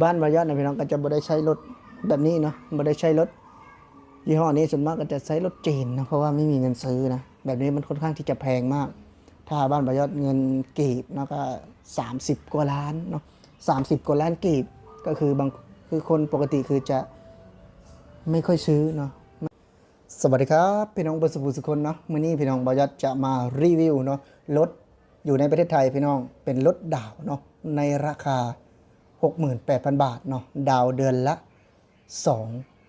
บ้านวายอดนะพี่น้องก็จะบ่ได้ใช้รถแบบนี้เนาะบ่ได้ใช้รถยี่ห้อนี้ส่วนมากก็จะใช้รถจีนนะเพราะว่าไม่มีเงินซื้อนะแบบนี้มันค่อนข้างที่จะแพงมาก ถ้าบ้านวายอดเงินกีบเนาะก็30กว่าล้านเนาะ30กว่าล้านกีบก็คือบางคือคนปกติคือจะไม่ค่อยซื้อเนาะสวัสดีครับพี่น้องบร์สุภูสุคนเนาะมื้อนี้พี่น้องบอยอดจะมารีวิวเนาะรถอยู่ในประเทศไทยพี่น้องเป็นรถดาวเนาะในราคา 68,000 บาทเนาะดาวเดือนละ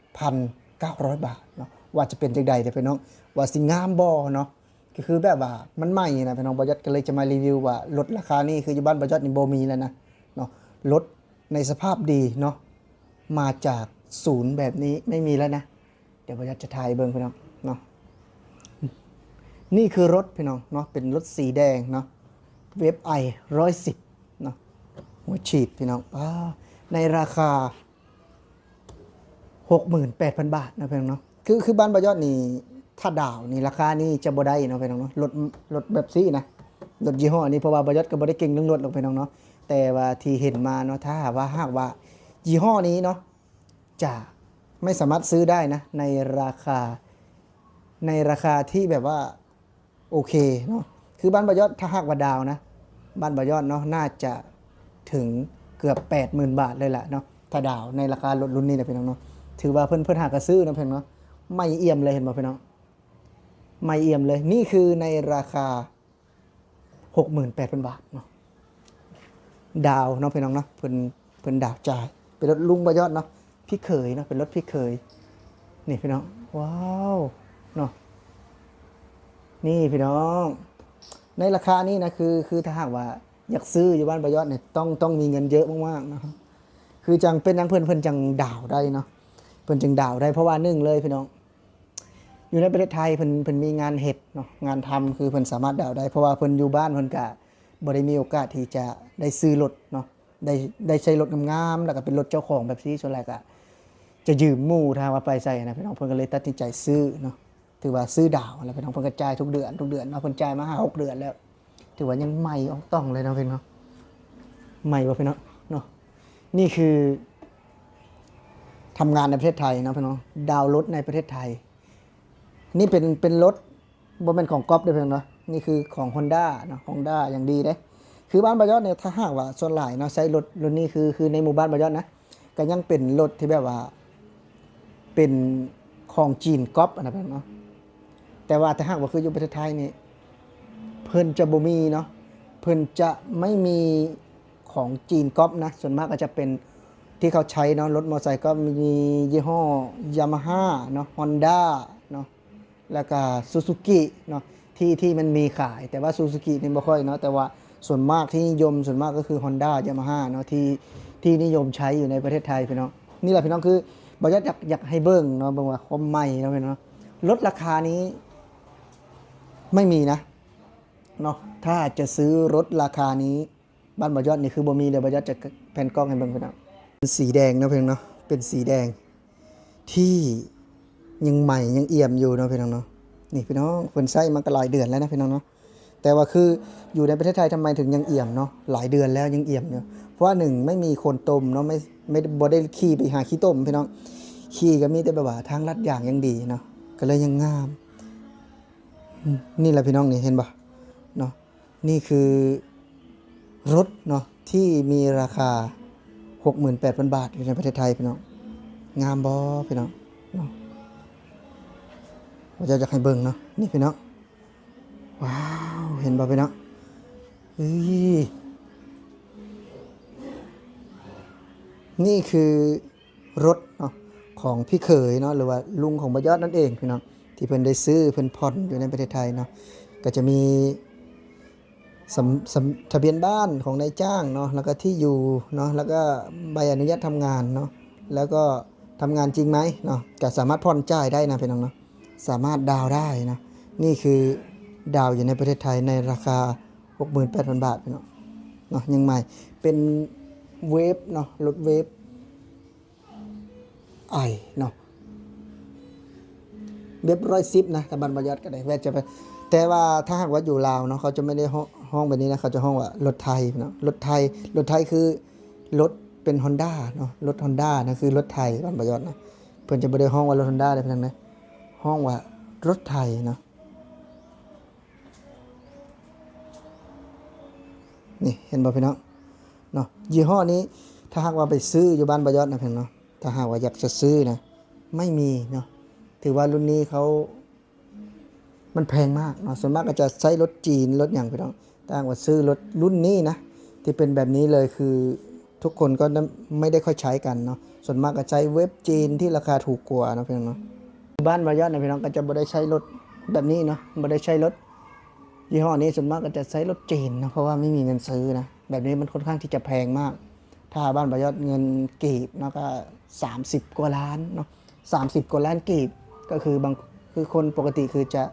2,900 บาทเนาะว่าจะเป็นจังใดเดี๋ยวพี่น้องว่าสิงามบ่เนาะก็คือแบบว่ามันใหม่นะพี่น้องบอยอดก็เลยจะมารีวิวว่ารถราคานี้คืออยู่บ้านบอยอดนี่โบมีแล้วนะเนาะรถในสภาพดีเนาะมาจากศูนย์แบบนี้ไม่มีแล้วนะ เดี๋ยวผมจะถ่ายเบิ้งพี่น้องเนาะนี่คือรถพี่น้องเนาะเป็นรถสีแดงเนาะเวฟไอร้อยสิบ หัวฉีดพี่น้องอ้าในราคา 68,000 บาทนะพี่น้องเนาะคือคือบ้านบายอดนี่ถ้าดาวนี่ราคานี่จะบ่ได้เนาะพี่น้องเนาะรถรถแบบซี่นะรถยี่ห้อนี้เพราะว่าบายอดก็บ่ได้เก่งเรื่องรถหรอกพี่น้องเนาะแต่ว่าที่เห็นมาเนาะถ้าว่าหากว่ายี่ห้อนี้เนาะจะไม่สามารถซื้อได้นะ ในราคาในราคาที่แบบว่าโอเคเนาะคือบ้านบายอดถ้าหากว่าดาวนะ บ้านบายอดเนาะน่าจะ ถึงเกือบ 80,000 บาทเลยแหละเนาะถ้าดาวในราคารถรุ่นนี้นะพี่น้องเนาะถือว่าเพิ่นเพิ่นหากระซื้อนะพี่น้องเนาะไม่เอี่ยมเลยเห็นบ่พี่น้องไม่เอี่ยมเลยนี่คือในราคา 68,000 บาทเนาะดาวเนาะพี่น้องเนาะเพิ่นเพิ่นดาวจ่าย เป็นรถลุงบายอดเนาะพี่เขยเนาะเป็นรถพี่เขยนี่พี่น้องว้าวเนาะนี่พี่น้อง ในราคานี้นะคือคือถ้าหากว่า อยากซื้ออยู่บ้านประยอดเนี่ยต้องต้องมีเงินเยอะมากๆนะครับ คือจังเป็นนังเพื่อนเพื่อนจังดาวได้เนาะเพื่อนจังดาวได้เพราะว่าหนึ่งเลยพี่น้อง อยู่ในประเทศไทยเพิ่นเพิ่นมีงานเห็ดเนาะงานทำคือเพิ่นสามารถดาวได้ เพราะว่าเพิ่นอยู่บ้านเพิ่นก็บ่ได้มีโอกาสที่จะได้ซื้อรถเนาะได้ได้ใช้รถงามๆแล้วก็เป็นรถเจ้าของแบบนี้ส่วนแรกอะจะยืมมู่ถ้าว่าไปใส่นะพี่น้องเพิ่นก็เลยตัดสินใจซื้อเนาะถือว่าซื้อดาวแล้วพี่น้องเพิ่นก็จ่ายทุกเดือนทุกเดือนเนาะเพิ่นจ่ายมาห้าหกเดือนแล้ว ถือว่ายังใหม่ออกต้องเลยนาะพี่น้องใหม่บ่พี่น้องเนาะนี่คือทำงานในประเทศไทยนาะพี่น้องดาวรถในประเทศไทย นี่เป็นเป็นรถบ่เป็นของก๊อปเด้อพี่องเนาะนี่คือของ Honda เนาะ Honda อย่างดีเด้คือบ้านบายอดเนี่ยถ้าหากว่าส่วนหลายเนาะใช้รถรุ่นนี้คือคือในหมู่บ้านบายอดนะก็ยังเป็นรถที่แบบว่า เป็นของจีนก๊อปนะเพื่อนเนาะแต่ว่าถ้าหากว่าคืออยู่ประเทศไทยนี่ พิ่นจะบ่มีเนาะเพิ่นจะไม่มีของจีนก๊อปนะ ส่วนมากก็จะเป็นที่เขาใช้เนาะรถมอเตอร์ไซค์ก็มียี่ห้อยามาฮ่าเนาะฮอนด้าเนาะแล้วก็ซูซูกิเนาะที่ที่มันมีขาย แต่ว่าซูซูกินี่บ่ค่อยเนาะแต่ว่าส่วนมากที่นิยมส่วนมากก็คือ Honda Yamaha เนาะที่ที่นิยมใช้อยู่ในประเทศไทยพี่น้องนี่แหละพี่น้องคือบอยากอยากอยากให้เบิ่งเนาะเบิ่งว่าความใหม่เนาะพี่น้องเนาะลดราคานี้ไม่มีนะ เนาะถ้าจะซื้อรถราคานี้บ้านบอยอดนี่คือบ่มีเดี๋ยบอยอดจะแผ่นกล้องให้เบิ่งพี่น้องเป็นสีแดงเนาะพี่น้องเนาะเป็นสีแดงที่ยังใหม่ยังเอี่ยมอยู่เนาะพี่น้องเนาะนี่พี่น้องเพิ่นใช้มาก็หลายเดือนแล้วนะพี่น้องเนาะแต่ว่าคืออยู่ในประเทศไทยทำไมถึงยังเอี่ยมเนาะหลายเดือนแล้วยังเอี่ยมอยู่เพราะว่าหนึ่งไม่มีคนต้มเนาะไม่ไม่บ่ได้ขี่ไปหาขี้ต้มพี่น้องขี่ก็มีแต่แบบว่าทางลัดอย่างยังดีเนาะก็เลยยังงาม นี่แหละพี่น้องนี่เห็นปะ นี่คือรถเนาะที่มีราคา 68,000 บาทอยู่ในประเทศไทยพี่น้องงามบอพี่น้องเนาะเราจะอยากให้เบิ่งเนาะนี่พี่น้องว้าวเห็นบ่พี่น้องเฮ้ยนี่คือรถเนาะของพี่เขยเนาะหรือว่าลุงของบยอดนั่นเองพี่น้องที่เพิ่นได้ซื้อเพิ่นผ่อนอยู่ในประเทศไทยเนาะก็จะมี สำสำทะเบียนบ้านของนายจ้างเนาะแล้วก็ที่อยู่เนาะแล้วก็ใบอนุญาตทำงานเนาะแล้วก็ทำงานจริงไหมเนาะก็สามารถผ่อนจ่ายได้นะพี่น้องเนาะสามารถดาวได้นะนี่คือดาวอยู่ในประเทศไทยในราคา 68,000 บาทพี่น้องเนาะยังใหม่เป็นเวฟเนาะรถเวฟไอเนาะเว็บร้อยซิปนะแต่บันประหยัดก็ได้แวะจะไปแต่ว่าถ้าหากว่าอยู่ลาวเนาะเขาจะไม่ได้ ห้องแบบนี้นะเขาจะห้องว่ารถไทยเนาะรถไทยรถไทยคือรถเป็น Honda เนาะรถ Honda นะคือรถไทยบ้านประยอดนะเพิ่อนจะบ่ได้ห้องว่ารถ Honda เลยเพิ่นนะห้องว่ารถไทยเนาะนี่เห็นบ่พี่น้องเนาะยี่ห้อนี้ถ้าหากว่าไปซื้ออยู่บ้านประยอดนะเพิ่อนเนาะถ้าหากว่าอยากจะซื้อนะไม่มีเนาะถือว่ารุ่นนี้เขามันแพงมากเนาะส่วนมากก็จะใช้รถจีนรถอย่างพี่น้อง ต่างว่าซื้อรถรุ่นนี้นะ ที่เป็นแบบนี้เลยคือทุกคนก็ไม่ได้ค่อยใช้กันเนาะส่วนมากก็ใช้เว็บจีนที่ราคาถูกกว่านาะพี่น้องเนาะบ้านมายอดนะพี่น้องก็จะบ่ได้ใช้รถแบบนี้เนาะบ่ได้ใช้รถยี่ห้อนี้ส่วนมากก็จะใช้รถจีนนะเพราะว่าไม่มีเงินซื้อนะแบบนี้มันค่อนข้างที่จะแพงมาก ถ้าบ้านมายอดเงินกีบเนาะก็30กว่าล้านเนาะ30กว่าล้านกีบก็คือบางคือคนปกติคือจะ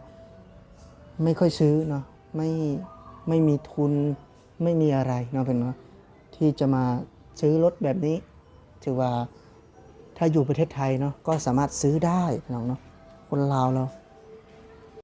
ไม่ค่อยซื้อเนาะไม่ ไม่มีทุนไม่มีอะไรเนาะเป็นว่าที่จะมาซื้อรถแบบนี้ ถือว่าถ้าอยู่ประเทศไทยเนาะก็สามารถซื้อได้น้องเนาะคนลาวเรา